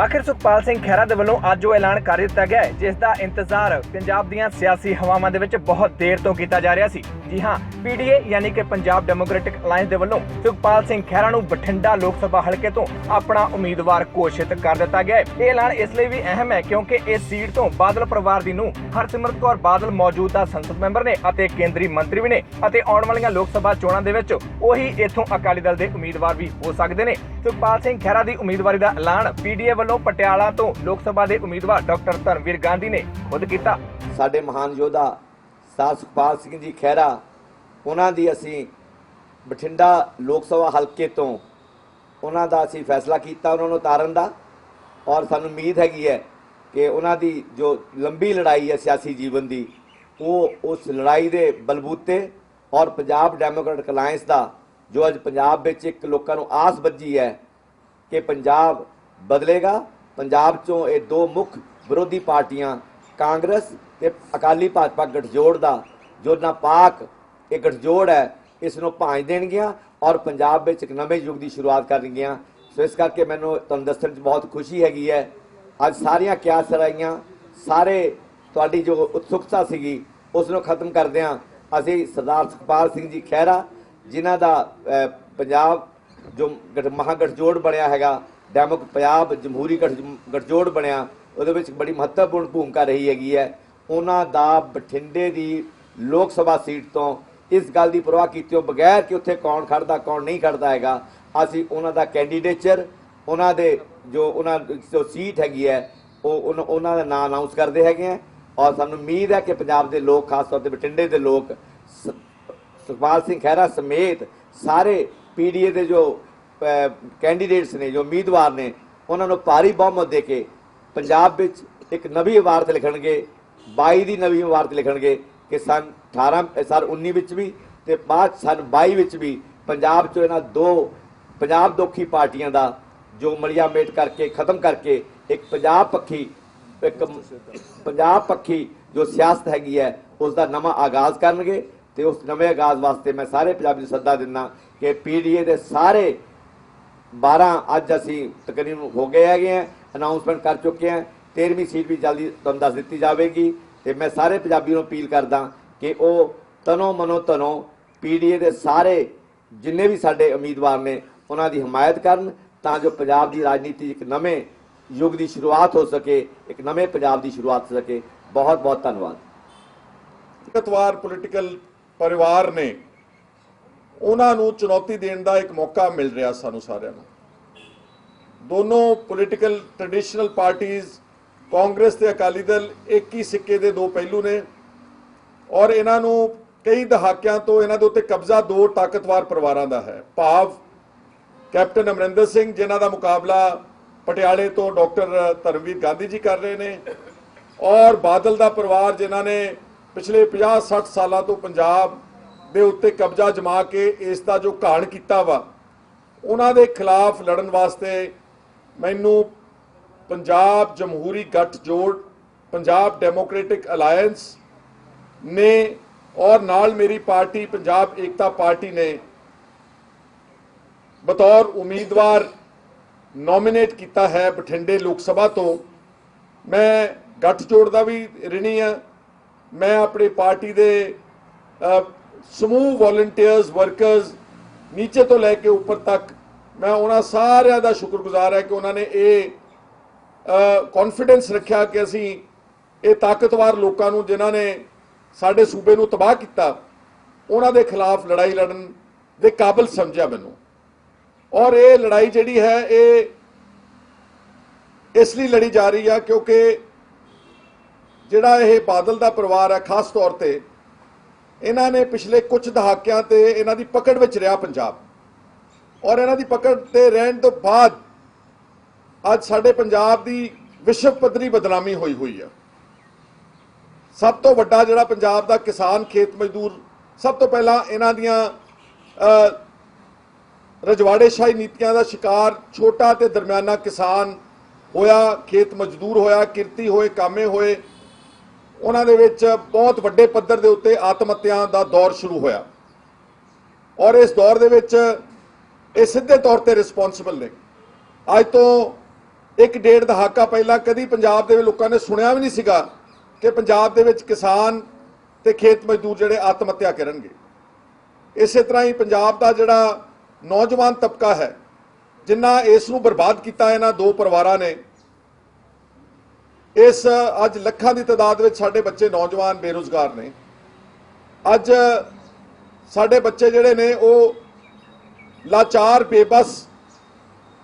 ਆਖਿਰ ਸੁਖਪਾਲ ਸਿੰਘ ਖਹਿਰਾ ਦੇ ਵੱਲੋਂ ਅੱਜ ਉਹ ਐਲਾਨ ਕਰ ਦਿੱਤਾ ਗਿਆ ਹੈ, ਜਿਸ ਦਾ ਇੰਤਜ਼ਾਰ ਪੰਜਾਬ ਦੀਆਂ ਸਿਆਸੀ ਹਵਾਵਾਂ ਦੇ ਵਿੱਚ ਬਹੁਤ ਦੇਰ ਤੋਂ ਕੀਤਾ ਜਾ ਰਿਹਾ ਸੀ। ਜੀ ਹਾਂ, ਪੀਡੀਏ ਯਾਨੀ ਕਿ ਪੰਜਾਬ ਡੈਮੋਕ੍ਰੈਟਿਕ ਅਲਾਈਅੰਸ ਦੇ ਵੱਲੋਂ ਸੁਖਪਾਲ ਸਿੰਘ ਖਹਿਰਾ ਨੂੰ ਬਠਿੰਡਾ ਲੋਕ ਸਭਾ ਹਲਕੇ ਤੋਂ ਆਪਣਾ ਉਮੀਦਵਾਰ ਘੋਸ਼ਿਤ ਕਰ ਦਿੱਤਾ ਗਿਆ ਹੈ। ਇਹ ਐਲਾਨ ਇਸ ਲਈ ਵੀ ਅਹਿਮ ਹੈ ਕਿਉਂਕਿ ਇਸ ਸੀਟ ਤੋਂ ਬਾਦਲ ਪਰਿਵਾਰ ਦੀ ਨੂੰ ਹਰਸਿਮਰਤ ਕੌਰ ਬਾਦਲ ਮੌਜੂਦਾ ਸੰਸਦ ਮੈਂਬਰ ਨੇ ਅਤੇ ਕੇਂਦਰੀ ਮੰਤਰੀ ਵੀ ਨੇ ਅਤੇ ਆਉਣ ਵਾਲੀਆਂ ਲੋਕ ਸਭਾ ਚੋਣਾਂ ਦੇ ਵਿੱਚ ਉਹੀ ਇਥੋਂ ਅਕਾਲੀ ਦਲ ਦੇ ਉਮੀਦਵਾਰ ਵੀ ਹੋ ਸਕਦੇ ਨੇ। ਸੁਖਪਾਲ ਸਿੰਘ ਖਹਿਰਾ ਦੀ ਉਮੀਦਵਾਰੀ ਦਾ ਐਲਾਨ ਪੀਡੀਏ ਵੱਲੋਂ ਪਟਿਆਲਾ ਤੋਂ ਲੋਕ ਸਭਾ ਦੇ ਉਮੀਦਵਾਰ ਡਾਕਟਰ ਧਰਮਵੀਰ ਗਾਂਧੀ ਨੇ ਖੁਦ ਕੀਤਾ। ਸਾਡੇ ਮਹਾਨ ਯੋਧਾ ਸਾਹਿਬ ਸੁਖਪਾਲ ਸਿੰਘ ਜੀ ਖਹਿਰਾ, ਉਹਨਾਂ ਦੀ ਅਸੀਂ ਬਠਿੰਡਾ ਲੋਕ ਸਭਾ ਹਲਕੇ ਤੋਂ ਉਹਨਾਂ ਦਾ ਅਸੀਂ ਫੈਸਲਾ ਕੀਤਾ, ਉਹਨਾਂ ਨੂੰ ਉਤਾਰਨ ਦਾ। ਔਰ ਸਾਨੂੰ ਉਮੀਦ ਹੈਗੀ ਹੈ ਕਿ ਉਹਨਾਂ ਦੀ ਜੋ ਲੰਬੀ ਲੜਾਈ ਹੈ ਸਿਆਸੀ ਜੀਵਨ ਦੀ, ਉਹ ਉਸ ਲੜਾਈ ਦੇ ਬਲਬੂਤੇ ਔਰ ਪੰਜਾਬ ਡੈਮੋਕ੍ਰੈਟਿਕ ਅਲਾਈਅੰਸ ਦਾ, ਜੋ ਅੱਜ ਪੰਜਾਬ ਵਿੱਚ ਇੱਕ ਲੋਕਾਂ ਨੂੰ ਆਸ ਬੱਜੀ ਹੈ ਕਿ ਪੰਜਾਬ ਬਦਲੇਗਾ। ਪੰਜਾਬ ਚੋਂ ਇਹ ਦੋ ਮੁੱਖ ਵਿਰੋਧੀ ਪਾਰਟੀਆਂ, ਕਾਂਗਰਸ ਤੇ ਅਕਾਲੀ ਭਾਜਪਾ ਗਠਜੋੜ ਦਾ। ਜੋ ਨਾਪਾਕ ਇਹ ਗਠਜੋੜ ਹੈ, ਇਸ ਨੂੰ ਭਾਂਜ ਦੇਣਗੀਆਂ ਔਰ ਪੰਜਾਬ ਵਿੱਚ ਇੱਕ ਨਵੇਂ ਯੁੱਗ ਦੀ ਸ਼ੁਰੂਆਤ ਕਰਨਗੀਆਂ। ਸੋ ਇਸ ਕਰਕੇ ਮੈਨੂੰ ਤੁਹਾਨੂੰ ਦੱਸਣ 'ਚ ਬਹੁਤ ਖੁਸ਼ੀ ਹੈਗੀ ਹੈ। ਅੱਜ ਸਾਰੀਆਂ ਕਿਆਸ ਰਾਈਆਂ ਸਾਰੇ ਤੁਹਾਡੀ ਜੋ ਉਤਸੁਕਤਾ ਸੀਗੀ, ਉਸ ਨੂੰ ਖਤਮ ਕਰਦਿਆਂ ਅਸੀਂ ਸਰਦਾਰ ਸੁਖਪਾਲ ਸਿੰਘ ਜੀ ਖਹਿਰਾ, ਜਿਨ੍ਹਾਂ ਦਾ ਪੰਜਾਬ ਜੋ ਗਠ ਮਹਾਗਠਜੋੜ ਬਣਿਆ ਹੈਗਾ ਡੈਮੋਕ ਪੰਜਾਬ ਜਮਹੂਰੀ ਗਠ- ਗਠਜੋੜ ਬਣਿਆ, ਉਹਦੇ ਵਿੱਚ ਬੜੀ ਮਹੱਤਵਪੂਰਨ ਭੂਮਿਕਾ ਰਹੀ ਹੈਗੀ ਹੈ। ਉਹਨਾਂ ਦਾ ਬਠਿੰਡੇ ਦੀ ਲੋਕ ਸਭਾ ਸੀਟ ਤੋਂ ਇਸ ਗੱਲ ਦੀ ਪਰਵਾਹ ਕੀਤਿਓ ਬਗੈਰ ਕਿ ਉੱਥੇ ਕੌਣ ਖੜਦਾ, ਕੌਣ ਨਹੀਂ ਖੜਦਾ ਹੈਗਾ, ਅਸੀਂ ਉਹਨਾਂ ਦਾ ਕੈਂਡੀਡੇਚਰ, ਉਹਨਾਂ ਦੇ ਜੋ ਉਹਨਾਂ ਜੋ ਸੀਟ ਹੈਗੀ ਹੈ, ਉਹ ਉਹਨਾਂ- ਉਹਨਾਂ ਦਾ ਨਾਮ ਅਨਾਉਂਸ ਕਰਦੇ ਹੈਗੇ ਆ ਔਰ ਸਾਨੂੰ ਉਮੀਦ ਹੈ ਕਿ ਪੰਜਾਬ ਦੇ ਲੋਕ, ਖਾਸ ਤੌਰ ਤੇ ਬਠਿੰਡੇ ਦੇ ਲੋਕ, ਸ- ਸੁਖਪਾਲ ਸਿੰਘ ਖਹਿਰਾ ਸਮੇਤ ਸਾਰੇ ਪੀਡੀਏ ਦੇ ਜੋ ਕੈਂਡੀਡੇਟਸ ਨੇ, ਜੋ ਉਮੀਦਵਾਰ ਨੇ, ਉਹਨਾਂ ਨੂੰ ਭਾਰੀ ਬਹੁਮਤ ਦੇ ਕੇ ਪੰਜਾਬ ਵਿੱਚ ਇੱਕ ਨਵੀਂ ਇਮਾਰਤ ਲਿਖਣਗੇ 22 ਦੀ ਨਵੀਂ ਇਮਾਰਤ ਲਿਖਣਗੇ, ਕਿ ਸਨ 18 ਸਨ 19 ਵਿੱਚ ਵੀ ਤੇ ਬਾਅਦ ਸਨ 22 ਵਿੱਚ ਵੀ ਪੰਜਾਬ ਚੋਂ ਇਹਨਾਂ ਦੋ, ਪੰਜਾਬ ਦੋਖੀ ਪਾਰਟੀਆਂ ਦਾ, ਜੋ ਮਲਿਆ ਮੇਟ ਕਰਕੇ, ਖਤਮ ਕਰਕੇ ਇੱਕ ਪੰਜਾਬ ਪੱਖੀ, ਇੱਕ ਪੰਜਾਬ ਪੱਖੀ ਜੋ ਸਿਆਸਤ ਹੈਗੀ ਹੈ ਉਸ ਦਾ ਨਵਾਂ ਆਗਾਜ਼ ਕਰਨਗੇ ਤੇ ਉਸ ਨਵੇਂ ਆਗਾਜ਼ ਵਾਸਤੇ ਮੈਂ ਸਾਰੇ ਪੰਜਾਬੀ ਨੂੰ ਸੱਦਾ ਦਿੰਦਾ ਕਿ ਪੀਡੀਏ ਦੇ ਸਾਰੇ 12 ਅੱਜ ਅਸੀਂ ਤਕਰੀਬਨ ਹੋ ਗਏ ਹੈਗੇ ਆ ਅਨਾਉਂਸਮੈਂਟ ਕਰ ਚੁੱਕੇ ਹਾਂ 13ਵੀਂ ਸੀਟ ਵੀ ਜਲਦੀ ਤੁਹਾਨੂੰ ਦੱਸ ਦਿੱਤੀ ਜਾਵੇਗੀ ਤੇ ਮੈਂ ਸਾਰੇ ਪੰਜਾਬੀ ਨੂੰ ਅਪੀਲ ਕਰਦਾ ਕਿ ਉਹ ਤਨੋ ਮਨੋ ਤਨੋ ਪੀਡੀਏ ਦੇ ਸਾਰੇ ਜਿੰਨੇ ਵੀ ਸਾਡੇ ਉਮੀਦਵਾਰ ਨੇ, ਉਹਨਾਂ ਦੀ ਹਮਾਇਤ ਕਰਨ ਤਾਂ ਜੋ ਪੰਜਾਬ ਦੀ ਰਾਜਨੀਤੀ ਇੱਕ ਨਵੇਂ ਯੁੱਗ ਦੀ ਸ਼ੁਰੂਆਤ ਹੋ ਸਕੇ, ਇੱਕ ਨਵੇਂ ਪੰਜਾਬ ਦੀ ਸ਼ੁਰੂਆਤ ਹੋ ਸਕੇ। ਬਹੁਤ ਬਹੁਤ ਧੰਨਵਾਦ। ਤਾਕਤਵਾਰ ਪੋਲੀਟੀਕਲ ਪਰਿਵਾਰ ਨੇ ਉਹਨਾਂ ਨੂੰ ਚੁਣੌਤੀ ਦੇਣ ਦਾ ਇੱਕ ਮੌਕਾ ਮਿਲ ਰਿਹਾ ਸਾਨੂੰ ਸਾਰਿਆਂ ਨੂੰ। ਦੋਨੋਂ ਪੋਲੀਟੀਕਲ ਟ੍ਰੈਡੀਸ਼ਨਲ ਪਾਰਟੀਆਂ ਕਾਂਗਰਸ ਤੇ ਅਕਾਲੀ ਦਲ ਇੱਕ ਹੀ ਸਿੱਕੇ ਦੇ ਦੋ ਪਹਿਲੂ ਨੇ ਔਰ ਇਹਨਾਂ ਨੂੰ ਕਈ ਦਹਾਕਿਆਂ ਤੋਂ ਇਹਨਾਂ ਦੇ ਉੱਤੇ ਕਬਜ਼ਾ ਦੋ ਤਾਕਤਵਰ ਪਰਿਵਾਰਾਂ ਦਾ ਹੈ। ਭਾਵ ਕੈਪਟਨ ਅਮਰਿੰਦਰ ਸਿੰਘ, ਜਿਨ੍ਹਾਂ ਦਾ ਮੁਕਾਬਲਾ ਪਟਿਆਲੇ ਤੋਂ ਡਾਕਟਰ ਧਰਮਵੀਰ ਗਾਂਧੀ ਜੀ ਕਰ ਰਹੇ ਨੇ ਔਰ ਬਾਦਲ ਦਾ ਪਰਿਵਾਰ, ਜਿਨ੍ਹਾਂ ਨੇ ਪਿਛਲੇ 50-60 ਸਾਲਾਂ ਤੋਂ ਪੰਜਾਬ ਦੇ ਉੱਤੇ ਕਬਜ਼ਾ ਜਮਾ ਕੇ ਇਸ ਦਾ ਜੋ ਘਾਣ ਕੀਤਾ ਵਾ, ਉਹਨਾਂ ਦੇ ਖਿਲਾਫ ਲੜਨ ਵਾਸਤੇ ਮੈਨੂੰ ਪੰਜਾਬ ਜਮਹੂਰੀ ਗੱਠਜੋੜ ਪੰਜਾਬ ਡੈਮੋਕ੍ਰੈਟਿਕ ਅਲਾਈਅੰਸ ਨੇ ਔਰ ਨਾਲ ਮੇਰੀ ਪਾਰਟੀ ਪੰਜਾਬ ਏਕਤਾ ਪਾਰਟੀ ਨੇ ਬਤੌਰ ਉਮੀਦਵਾਰ ਨੋਮੀਨੇਟ ਕੀਤਾ ਹੈ ਬਠਿੰਡੇ ਲੋਕ ਸਭਾ ਤੋਂ। ਮੈਂ ਗੱਠਜੋੜ ਦਾ ਵੀ ਰਿਣੀ ਆ ਮੈਂ ਆਪਣੀ ਪਾਰਟੀ ਦੇ ਸਮੂਹ ਵੋਲੰਟੀਅਰਸ ਵਰਕਰਸ ਨੀਚੇ ਤੋਂ ਲੈ ਕੇ ਉੱਪਰ ਤੱਕ ਮੈਂ ਉਹਨਾਂ ਸਾਰਿਆਂ ਦਾ ਸ਼ੁਕਰਗੁਜ਼ਾਰ ਹੈ ਕਿ ਉਹਨਾਂ ਨੇ ਇਹ ਕੌਨਫੀਡੈਂਸ ਰੱਖਿਆ ਕਿ ਅਸੀਂ ਇਹ ਤਾਕਤਵਰ ਲੋਕਾਂ ਨੂੰ, ਜਿਨ੍ਹਾਂ ਨੇ ਸਾਡੇ ਸੂਬੇ ਨੂੰ ਤਬਾਹ ਕੀਤਾ, ਉਹਨਾਂ ਦੇ ਖਿਲਾਫ ਲੜਾਈ ਲੜਨ ਦੇ ਕਾਬਿਲ ਸਮਝਿਆ ਮੈਨੂੰ। ਔਰ ਇਹ ਲੜਾਈ ਜਿਹੜੀ ਹੈ, ਇਹ ਇਸ ਲਈ ਲੜੀ ਜਾ ਰਹੀ ਆ ਕਿਉਂਕਿ ਜਿਹੜਾ ਇਹ ਬਾਦਲ ਦਾ ਪਰਿਵਾਰ ਹੈ, ਖਾਸ ਤੌਰ ਤੇ ਇਹਨਾਂ ਨੇ ਪਿਛਲੇ ਕੁਝ ਦਹਾਕਿਆਂ ਤੇ ਇਹਨਾਂ ਦੀ ਪਕੜ ਵਿੱਚ ਰਿਹਾ ਪੰਜਾਬ। ਔਰ ਇਹਨਾਂ ਦੀ ਪਕੜ ਤੇ ਰਹਿਣ ਤੋਂ ਬਾਅਦ ਅੱਜ ਸਾਡੇ ਪੰਜਾਬ ਦੀ ਵਿਸ਼ਵ ਪੱਧਰੀ ਬਦਨਾਮੀ ਹੋਈ ਹੋਈ ਆ। ਸਭ ਤੋਂ ਵੱਡਾ ਜਿਹੜਾ ਪੰਜਾਬ ਦਾ ਕਿਸਾਨ ਖੇਤ ਮਜ਼ਦੂਰ, ਸਭ ਤੋਂ ਪਹਿਲਾਂ ਇਹਨਾਂ ਦੀਆਂ ਰਜਵਾੜੇਸ਼ਾਹੀ ਨੀਤੀਆਂ ਦਾ ਸ਼ਿਕਾਰ ਛੋਟਾ ਤੇ ਦਰਮਿਆਨਾ ਕਿਸਾਨ ਹੋਇਆ, ਖੇਤ ਮਜ਼ਦੂਰ ਹੋਇਆ, ਕਿਰਤੀ ਹੋਏ, ਕਾਮੇ ਹੋਏ ਉਹਨਾਂ ਦੇ ਵਿੱਚ ਬਹੁਤ ਵੱਡੇ ਪੱਧਰ ਦੇ ਉੱਤੇ ਆਤਮ ਹੱਤਿਆ ਦਾ ਦੌਰ ਸ਼ੁਰੂ ਹੋਇਆ। ਔਰ ਇਸ ਦੌਰ ਦੇ ਵਿੱਚ ਇਹ ਸਿੱਧੇ ਤੌਰ ਤੇ ਰਿਸਪੌਂਸਿਬਲ ਨੇ। ਅੱਜ ਤੋਂ ਇੱਕ ਡੇਢ ਦਹਾਕਾ ਪਹਿਲਾਂ ਕਦੀ ਪੰਜਾਬ ਦੇ ਲੋਕਾਂ ਨੇ ਸੁਣਿਆ ਵੀ ਨਹੀਂ ਸੀਗਾ ਕਿ ਪੰਜਾਬ ਦੇ ਵਿੱਚ ਕਿਸਾਨ ਤੇ ਖੇਤ ਮਜ਼ਦੂਰ ਜਿਹੜੇ ਆਤਮ ਹੱਤਿਆ ਕਰਨਗੇ। ਇਸੇ ਤਰ੍ਹਾਂ ਹੀ ਪੰਜਾਬ ਦਾ ਜਿਹੜਾ ਨੌਜਵਾਨ ਤਬਕਾ ਹੈ ਜਿਨ੍ਹਾਂ ਇਸ ਨੂੰ ਬਰਬਾਦ ਕੀਤਾ ਇਹਨਾਂ ਦੋ ਪਰਿਵਾਰਾਂ ਨੇ ਇਸ, ਅੱਜ ਲੱਖਾਂ ਦੀ ਤਾਦਾਦ ਵਿੱਚ ਸਾਡੇ ਬੱਚੇ ਨੌਜਵਾਨ ਬੇਰੁਜ਼ਗਾਰ ਨੇ। ਅੱਜ ਸਾਡੇ ਬੱਚੇ ਜਿਹੜੇ ਨੇ, ਉਹ ਲਾਚਾਰ, ਬੇਬਸ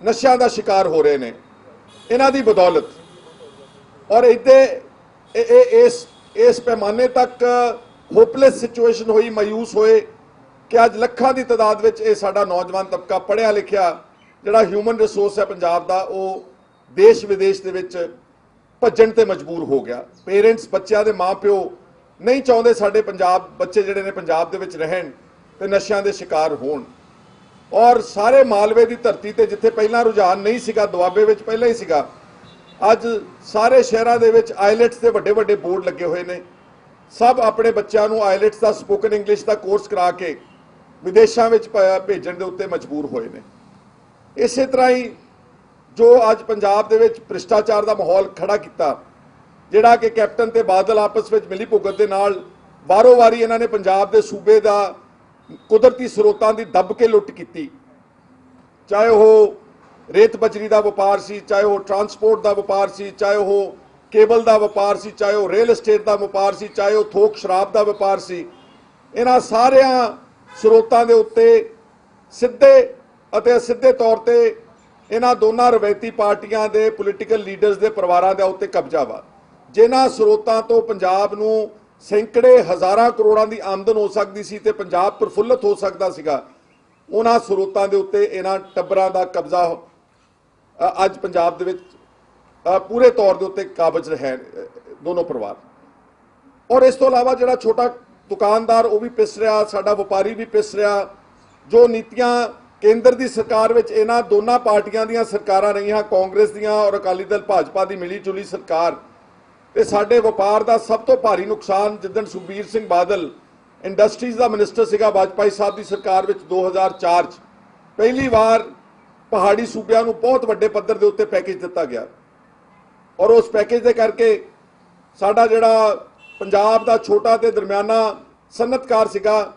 ਨਸ਼ਿਆਂ ਦਾ ਸ਼ਿਕਾਰ ਹੋ ਰਹੇ ਨੇ। ਇਹਨਾਂ ਦੀ ਬਦੌਲਤ। ਔਰ ਇੱਥੇ ਇਹ, ਇਹ- ਇਸ ਇਸ ਪੈਮਾਨੇ ਤੱਕ ਹੋਪਲੈਸ ਸਿਚੁਏਸ਼ਨ ਹੋਈ, ਮਾਯੂਸ ਹੋਏ ਕਿ ਅੱਜ ਲੱਖਾਂ ਦੀ ਤਾਦਾਦ ਵਿੱਚ ਇਹ ਸਾਡਾ ਨੌਜਵਾਨ ਤਬਕਾ ਪੜ੍ਹਿਆ ਲਿਖਿਆ ਜਿਹੜਾ ਹਿਊਮਨ ਰਿਸੋਰਸ ਹੈ ਪੰਜਾਬ ਦਾ, ਉਹ ਦੇਸ਼ ਵਿਦੇਸ਼ ਦੇ ਵਿੱਚ ਭੱਜਣ ਤੇ ਮਜਬੂਰ ਹੋ ਗਿਆ। ਪੇਰੈਂਟਸ ਬੱਚਿਆਂ ਦੇ ਮਾਪਿਓ ਨਹੀਂ ਚਾਹੁੰਦੇ ਸਾਡੇ ਪੰਜਾਬ ਬੱਚੇ ਜਿਹੜੇ ਨੇ ਪੰਜਾਬ ਦੇ ਵਿੱਚ ਰਹਿਣ ਤੇ ਨਸ਼ਿਆਂ ਦੇ ਸ਼ਿਕਾਰ ਹੋਣ। ਔਰ ਸਾਰੇ ਮਾਲਵੇ ਦੀ ਧਰਤੀ ਤੇ ਜਿੱਥੇ ਪਹਿਲਾਂ ਰੁਝਾਨ ਨਹੀਂ ਸੀਗਾ, ਦੁਆਬੇ ਵਿੱਚ ਪਹਿਲਾਂ ਹੀ ਸੀਗਾ, ਅੱਜ ਸਾਰੇ ਸ਼ਹਿਰਾਂ ਦੇ ਵਿੱਚ ਆਈਲੈਟਸ ਦੇ ਵੱਡੇ ਵੱਡੇ ਬੋਰਡ ਲੱਗੇ ਹੋਏ ਨੇ। ਸਭ ਆਪਣੇ ਬੱਚਿਆਂ ਨੂੰ ਆਈਲੈਟਸ ਦਾ, ਸਪੋਕਨ ਇੰਗਲਿਸ਼ ਦਾ ਕੋਰਸ ਕਰਾ ਕੇ ਵਿਦੇਸ਼ਾਂ ਵਿੱਚ ਭੇਜਣ ਦੇ ਉੱਤੇ ਮਜਬੂਰ ਹੋਏ ਨੇ। ਇਸੇ ਤਰ੍ਹਾਂ ਹੀ ਜੋ ਅੱਜ ਪੰਜਾਬ ਦੇ ਵਿੱਚ ਭ੍ਰਿਸ਼ਟਾਚਾਰ ਦਾ ਮਾਹੌਲ ਖੜਾ ਕੀਤਾ, ਜਿਹੜਾ ਕਿ ਕੈਪਟਨ ਤੇ ਬਾਦਲ ਆਪਸ ਵਿੱਚ ਮਿਲੀ ਭੁਗਤ ਦੇ ਨਾਲ ਬਾਰੋ ਵਾਰੀ ਇਹਨਾਂ ਨੇ ਪੰਜਾਬ ਦੇ ਸੂਬੇ ਦਾ ਕੁਦਰਤੀ ਸਰੋਤਾਂ ਦੀ ਦੱਬ ਕੇ ਲੁੱਟ ਕੀਤੀ। ਚਾਹੇ ਉਹ ਰੇਤ ਬਜਰੀ ਦਾ ਵਪਾਰ ਸੀ, ਚਾਹੇ ਉਹ ਟਰਾਂਸਪੋਰਟ ਦਾ ਵਪਾਰ ਸੀ, ਚਾਹੇ ਉਹ ਕੇਬਲ ਦਾ ਵਪਾਰ ਸੀ, ਚਾਹੇ ਉਹ ਰੀਅਲ ਏਸਟੇਟ ਦਾ ਵਪਾਰ ਸੀ, ਚਾਹੇ ਉਹ ਥੋਕ ਸ਼ਰਾਬ ਦਾ ਵਪਾਰ ਸੀ, ਇਹਨਾਂ ਸਾਰਿਆਂ ਸਰੋਤਾਂ ਦੇ ਉੱਤੇ ਸਿੱਧੇ ਅਤੇ ਅਸਿੱਧੇ ਤੌਰ ਤੇ ਇਹਨਾਂ ਦੋਨਾਂ ਰਵਾਇਤੀ ਪਾਰਟੀਆਂ ਦੇ ਪੋਲੀਟੀਕਲ ਲੀਡਰਸ ਦੇ ਪਰਿਵਾਰਾਂ ਦੇ ਉੱਤੇ ਕਬਜ਼ਾ ਵਾ। ਜਿਨ੍ਹਾਂ ਸਰੋਤਾਂ ਤੋਂ ਪੰਜਾਬ ਨੂੰ ਸੈਂਕੜੇ ਹਜ਼ਾਰਾਂ ਕਰੋੜਾਂ ਦੀ ਆਮਦਨ ਹੋ ਸਕਦੀ ਸੀ ਤੇ ਪੰਜਾਬ ਪ੍ਰਫੁੱਲਤ ਹੋ ਸਕਦਾ ਸੀਗਾ, ਉਹਨਾਂ ਸਰੋਤਾਂ ਦੇ ਉੱਤੇ ਇਹਨਾਂ ਟੱਬਰਾਂ ਦਾ ਕਬਜ਼ਾ ਅੱਜ ਪੰਜਾਬ ਦੇ ਵਿੱਚ ਪੂਰੇ ਤੌਰ ਦੇ ਉੱਤੇ ਕਾਬਜ ਹੈ ਦੋਨੋਂ ਪਰਿਵਾਰ। ਔਰ ਇਸ ਤੋਂ ਇਲਾਵਾ ਜਿਹੜਾ ਛੋਟਾ ਦੁਕਾਨਦਾਰ ਉਹ ਵੀ ਪਿਸ ਰਿਹਾ, ਸਾਡਾ ਵਪਾਰੀ ਵੀ ਪਿਸ ਰਿਹਾ, ਜੋ ਨੀਤੀਆਂ ਕੇਂਦਰ ਦੀ ਸਰਕਾਰ ਵਿੱਚ ਇਹਨਾਂ ਦੋਨਾਂ ਪਾਰਟੀਆਂ ਦੀਆਂ ਸਰਕਾਰਾਂ ਰਹੀਆਂ, ਕਾਂਗਰਸ ਦੀਆਂ ਔਰ ਅਕਾਲੀ ਦਲ ਭਾਜਪਾ ਦੀ ਮਿਲੀ ਜੁਲੀ ਸਰਕਾਰ। ਤੇ ਸਾਡੇ ਵਪਾਰ ਦਾ ਸਭ ਤੋਂ ਭਾਰੀ ਨੁਕਸਾਨ ਜਿੱਦਣ ਸੁਖਬੀਰ ਸਿੰਘ ਬਾਦਲ ਇੰਡਸਟਰੀਜ਼ ਦਾ ਮਿਨਿਸਟਰ ਸੀਗਾ ਵਾਜਪਾਈ ਸਾਹਿਬ ਦੀ ਸਰਕਾਰ ਵਿੱਚ 2004 ਚ। ਪਹਿਲੀ ਵਾਰ ਪਹਾੜੀ ਸੂਬਿਆਂ ਨੂੰ ਬਹੁਤ ਵੱਡੇ ਪੱਧਰ ਦੇ ਉੱਤੇ ਪੈਕੇਜ ਦਿੱਤਾ ਗਿਆ। ਔਰ ਉਸ ਪੈਕੇਜ ਦੇ ਕਰਕੇ ਸਾਡਾ ਜਿਹੜਾ ਪੰਜਾਬ ਦਾ ਛੋਟਾ ਤੇ ਦਰਮਿਆਨਾ ਸਨਅਤਕਾਰ ਸੀਗਾ,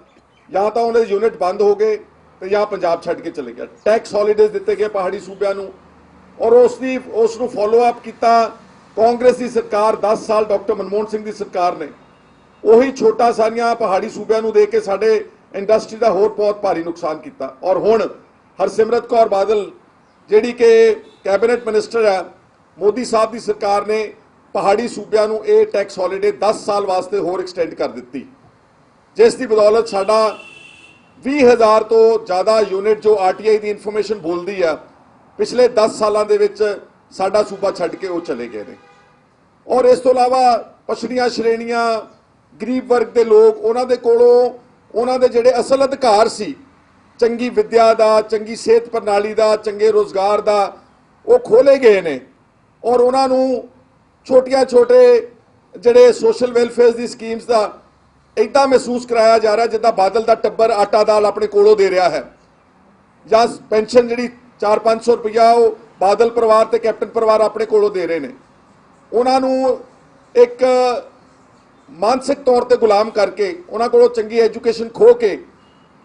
ਜਾਂ ਤਾਂ ਉਹਦੇ ਯੂਨਿਟ ਬੰਦ ਹੋ ਗਏ ਤੇ ਜਾਂ ਪੰਜਾਬ ਛੱਡ ਕੇ ਚਲੇ ਗਿਆ। ਟੈਕਸ ਹੌਲੀਡੇਜ਼ ਦਿੱਤੇ ਗਏ ਪਹਾੜੀ ਸੂਬਿਆਂ ਨੂੰ। ਔਰ ਉਸ ਦੀ ਉਸ ਨੂੰ ਫੋਲੋ ਅਪ ਕੀਤਾ ਕਾਂਗਰਸ ਦੀ ਸਰਕਾਰ 10 ਸਾਲ ਡਾਕਟਰ ਮਨਮੋਹਨ ਸਿੰਘ ਦੀ ਸਰਕਾਰ ਨੇ। ਉਹੀ ਛੋਟਾ ਸਾਰੀਆਂ ਪਹਾੜੀ ਸੂਬਿਆਂ ਨੂੰ ਦੇ ਕੇ ਸਾਡੇ ਇੰਡਸਟਰੀ ਦਾ ਹੋਰ ਬਹੁਤ ਭਾਰੀ ਨੁਕਸਾਨ ਕੀਤਾ। ਔਰ ਹੁਣ ਹਰਸਿਮਰਤ ਕੌਰ ਬਾਦਲ, ਜਿਹੜੀ ਕਿ ਕੈਬਨਿਟ ਮਿਨਿਸਟਰ ਹੈ, ਮੋਦੀ ਸਾਹਿਬ ਦੀ ਸਰਕਾਰ ਨੇ ਪਹਾੜੀ ਸੂਬਿਆਂ ਨੂੰ ਇਹ ਟੈਕਸ ਹੌਲੀਡੇ 10 ਸਾਲ ਵਾਸਤੇ ਹੋਰ ਐਕਸਟੈਂਡ ਕਰ ਦਿੱਤੀ। ਜਿਸ ਦੀ ਬਦੌਲਤ ਸਾਡਾ 20000 ਤੋਂ ਜ਼ਿਆਦਾ ਯੂਨਿਟ ਜੋ ਆਰਟੀਆਈ ਦੀ ਇਨਫੋਰਮੇਸ਼ਨ ਬੋਲਦੀ ਆ, ਪਿਛਲੇ 10 ਸਾਲਾਂ ਦੇ ਵਿੱਚ ਸਾਡਾ ਸੂਬਾ ਛੱਡ ਕੇ ਉਹ ਚਲੇ ਗਏ ਨੇ। ਔਰ ਇਸ ਤੋਂ ਇਲਾਵਾ ਪਛੜੀਆਂ ਸ਼੍ਰੇਣੀਆਂ ਗਰੀਬ ਵਰਗ ਦੇ ਲੋਕ, ਉਹਨਾਂ ਦੇ ਕੋਲੋਂ ਉਹਨਾਂ ਦੇ ਜਿਹੜੇ ਅਸਲ ਅਧਿਕਾਰ ਸੀ, ਚੰਗੀ ਵਿੱਦਿਆ ਦਾ, ਚੰਗੀ ਸਿਹਤ ਪ੍ਰਣਾਲੀ ਦਾ, ਚੰਗੇ ਰੋਜ਼ਗਾਰ ਦਾ, ਉਹ ਖੋਲੇ ਗਏ ਨੇ। ਔਰ ਉਹਨਾਂ ਨੂੰ ਛੋਟੀਆਂ ਛੋਟੇ ਜਿਹੜੇ ਸੋਸ਼ਲ ਵੈਲਫੇਅਰ ਦੀ ਸਕੀਮਸ ਦਾ ਇਦਾਂ ਮਹਿਸੂਸ ਕਰਾਇਆ ਜਾ ਰਿਹਾ ਜਿੱਦਾਂ ਬਾਦਲ ਦਾ ਟੱਬਰ ਆਟਾ ਦਾਲ ਆਪਣੇ ਕੋਲੋਂ ਦੇ ਰਿਹਾ ਹੈ। ਜਾਂ ਪੈਨਸ਼ਨ ਜਿਹੜੀ 4-500 ਰੁਪਇਆ ਉਹ ਬਾਦਲ ਪਰਿਵਾਰ ਤੇ ਕੈਪਟਨ ਪਰਿਵਾਰ ਆਪਣੇ ਕੋਲੋਂ ਦੇ ਰਹੇ ਨੇ। ਉਹਨਾਂ ਨੂੰ ਇੱਕ ਮਾਨਸਿਕ ਤੌਰ ਤੇ ਗੁਲਾਮ ਕਰਕੇ ਉਹਨਾਂ ਕੋਲੋਂ ਚੰਗੀ ਐਜੂਕੇਸ਼ਨ ਖੋ ਕੇ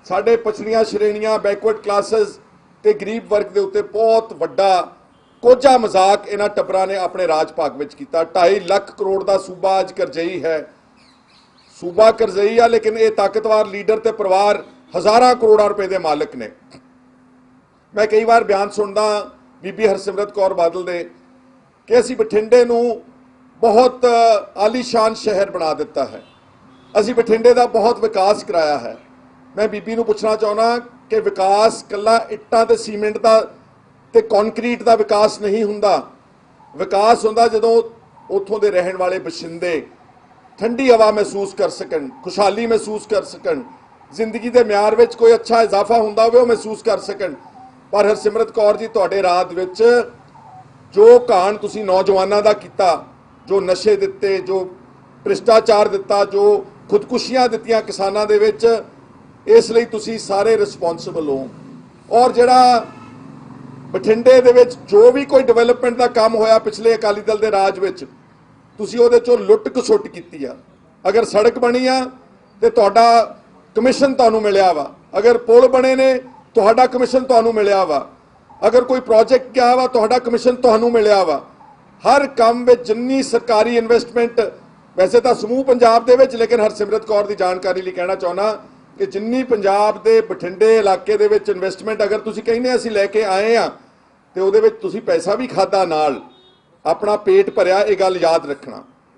ਸਾਡੇ ਪਛੜੀਆਂ ਸ਼੍ਰੇਣੀਆਂ ਬੈਕਵਰਡ ਕਲਾਸਸ ਤੇ ਗਰੀਬ ਵਰਗ ਦੇ ਉੱਤੇ ਬਹੁਤ ਵੱਡਾ ਕੋਝਾ ਮਜ਼ਾਕ ਇਹਨਾਂ ਟੱਬਰਾਂ ਨੇ ਆਪਣੇ ਰਾਜ ਭਾਗ ਵਿੱਚ ਕੀਤਾ। 2.5 ਲੱਖ ਕਰੋੜ ਦਾ ਸੂਬਾ ਅੱਜ ਕਰਜ਼ਈ ਹੈ। ਸੂਬਾ ਕਰਜ਼ਈ ਆ, ਲੇਕਿਨ ਇਹ ਤਾਕਤਵਰ ਲੀਡਰ ਤੇ ਪਰਿਵਾਰ ਹਜ਼ਾਰਾਂ ਕਰੋੜਾਂ ਰੁਪਏ ਦੇ ਮਾਲਕ ਨੇ। ਮੈਂ ਕਈ ਵਾਰ ਬਿਆਨ ਸੁਣਦਾ ਬੀਬੀ ਹਰਸਿਮਰਤ ਕੌਰ ਬਾਦਲ ਦੇ ਕਿ ਅਸੀਂ ਬਠਿੰਡੇ ਨੂੰ ਬਹੁਤ ਆਲੀਸ਼ਾਨ ਸ਼ਹਿਰ ਬਣਾ ਦਿੱਤਾ ਹੈ। ਅਸੀਂ ਬਠਿੰਡੇ ਦਾ ਬਹੁਤ ਵਿਕਾਸ ਕਰਾਇਆ ਹੈ। ਮੈਂ ਬੀਬੀ ਨੂੰ ਪੁੱਛਣਾ ਚਾਹੁੰਦਾ ਕਿ ਵਿਕਾਸ ਕੱਲਾ ਇੱਟਾਂ ਤੇ ਸੀਮੈਂਟ ਦਾ ਤੇ ਕੰਕਰੀਟ ਦਾ ਵਿਕਾਸ ਨਹੀਂ ਹੁੰਦਾ। ਵਿਕਾਸ ਹੁੰਦਾ ਜਦੋਂ ਉੱਥੋਂ ਦੇ ਰਹਿਣ ਵਾਲੇ ਬਸ਼ਿੰਦੇ ਠੰਡੀ ਹਵਾ ਮਹਿਸੂਸ ਕਰ ਸਕਣ, ਖੁਸ਼ਹਾਲੀ ਮਹਿਸੂਸ ਕਰ ਸਕਣ, ਜ਼ਿੰਦਗੀ ਦੇ ਮਿਆਰ ਵਿੱਚ ਕੋਈ ਅੱਛਾ ਇਜ਼ਾਫਾ ਹੁੰਦਾ ਹੋਵੇ ਉਹ ਮਹਿਸੂਸ ਕਰ ਸਕਣ। ਪਰ ਹਰਸਿਮਰਤ ਕੌਰ ਜੀ, ਤੁਹਾਡੇ ਰਾਜ ਵਿੱਚ ਜੋ ਕਾਂਡ ਤੁਸੀਂ ਨੌਜਵਾਨਾਂ ਦਾ ਕੀਤਾ, ਜੋ ਨਸ਼ੇ ਦਿੱਤੇ, ਜੋ ਭ੍ਰਿਸ਼ਟਾਚਾਰ ਦਿੱਤਾ, ਜੋ ਖੁਦਕੁਸ਼ੀਆਂ ਦਿੱਤੀਆਂ ਕਿਸਾਨਾਂ ਦੇ ਵਿੱਚ, ਇਸ ਲਈ ਤੁਸੀਂ ਸਾਰੇ ਰਿਸਪੌਂਸਿਬਲ ਹੋ। ਔਰ ਜਿਹੜਾ ਬਠਿੰਡੇ ਦੇ ਵਿੱਚ ਜੋ ਵੀ ਕੋਈ ਡਿਵੈਲਪਮੈਂਟ ਦਾ ਕੰਮ ਹੋਇਆ ਪਿਛਲੇ ਅਕਾਲੀ ਦਲ ਦੇ ਰਾਜ ਵਿੱਚ ਤੁਸੀਂ ਉਹਦੇ ਚੋਂ ਲੁੱਟ ਖਸੁੱਟ ਕੀਤੀ ਆ। ਅਗਰ ਸੜਕ ਬਣੀ ਆ, ਤੇ ਤੁਹਾਡਾ ਕਮਿਸ਼ਨ ਤੁਹਾਨੂੰ ਮਿਲਿਆ ਵਾ। ਅਗਰ ਪੁਲ ਬਣੇ ਨੇ, ਤੁਹਾਡਾ ਕਮਿਸ਼ਨ ਤੁਹਾਨੂੰ ਮਿਲਿਆ ਵਾ। ਅਗਰ ਕੋਈ ਪ੍ਰੋਜੈਕਟ ਗਿਆ ਵਾ, ਤੁਹਾਡਾ ਕਮਿਸ਼ਨ ਤੁਹਾਨੂੰ ਮਿਲਿਆ ਵਾ। ਹਰ ਕੰਮ ਵਿੱਚ ਜਿੰਨੀ ਸਰਕਾਰੀ ਇਨਵੈਸਟਮੈਂਟ ਵੈਸੇ ਤਾਂ ਸਮੂਹ ਪੰਜਾਬ ਦੇ ਵਿੱਚ, ਲੇਕਿਨ ਹਰਸਿਮਰਤ ਕੌਰ ਦੀ ਜਾਣਕਾਰੀ ਲਈ ਕਹਿਣਾ ਚਾਹੁੰਦਾ ਕਿ ਜਿੰਨੀ ਪੰਜਾਬ ਦੇ ਬਠਿੰਡੇ ਇਲਾਕੇ ਦੇ ਵਿੱਚ ਇਨਵੈਸਟਮੈਂਟ ਅਗਰ ਤੁਸੀਂ ਕਹਿੰਦੇ ਅਸੀਂ ਲੈ ਕੇ ਆਏ ਆ, ਤੇ ਉਹਦੇ ਵਿੱਚ ਤੁਸੀਂ ਪੈਸਾ ਵੀ ਖਾਦਾ ਨਾਲ। ਆਪਣਾ ਪੇਟ ਭਰਿਆ ਇਹ ਗੱਲ ਯਾਦ ਰੱਖਣਾ।